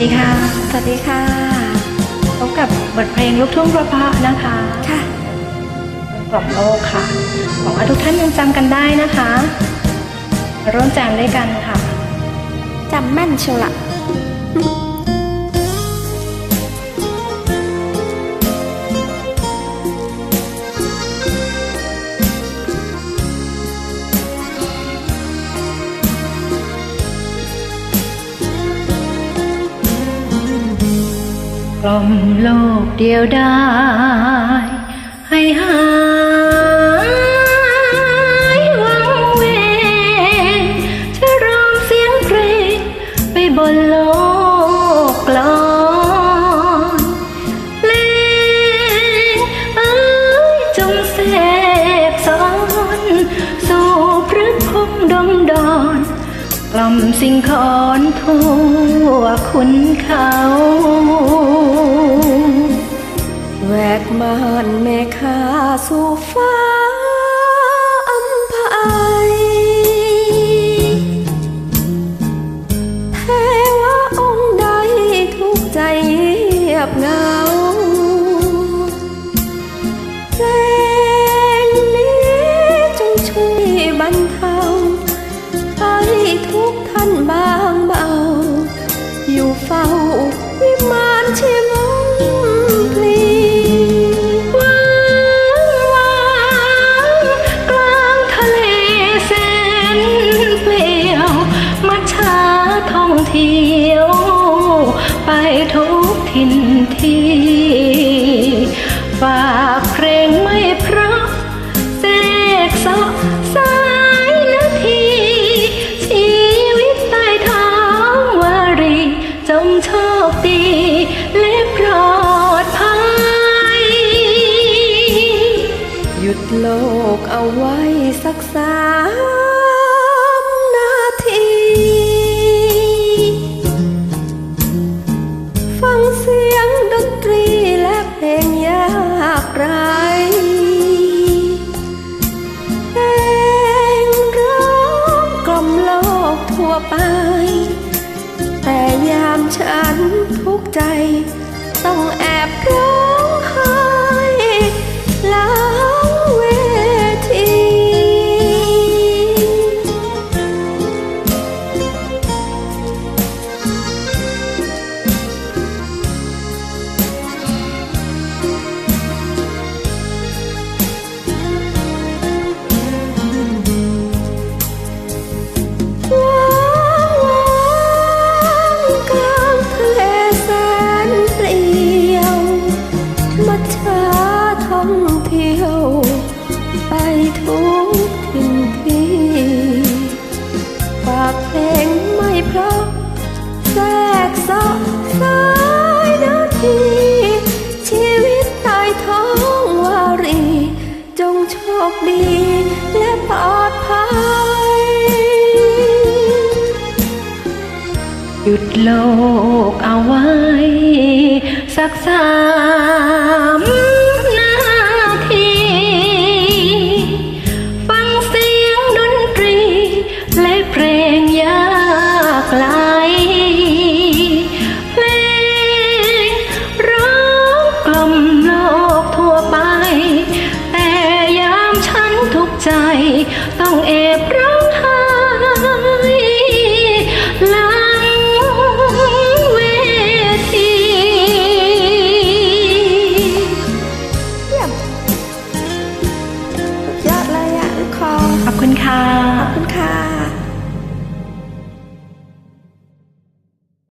ดีค่ะ สวัสดีค่ะ พบกับบทเพลงลูกทุ่งเพราะๆนะคะ ค่ะกล่อมโลกค่ะ หวังว่าทุกท่านยังจำกันได้นะคะมาร่วมแจมด้วยกันค่ะ จำแม่นเชียวละ กล่อมโลกเดียวได้ ให้หายวังเวงจะร้องเสียงเพลงไปบนโลกกลอนเพลงเอ้ยจงเสกสอนสู่พระพงดงดอนกล่อมสิ่งขอนทั่วขุนเขา ช้าท่องเที่ยว ไปทุกถิ่นที่ฝากเพลงไม่เพราะเสกสะสายนาที ชีวิตใต้ท้องวารีจงโชคดีและปลอดภัย หยุดโลกเอาไว้สักสา วไป แต่ยามฉันทุกใจ ต้องแอบร้อง ดีและปลอดภัย หยุดโลกเอาไว้ สักสาม งเอบร้องไห้หลังเวทีเยี่ยมสุดยอดเลยอะคอขอบคุณค่ะ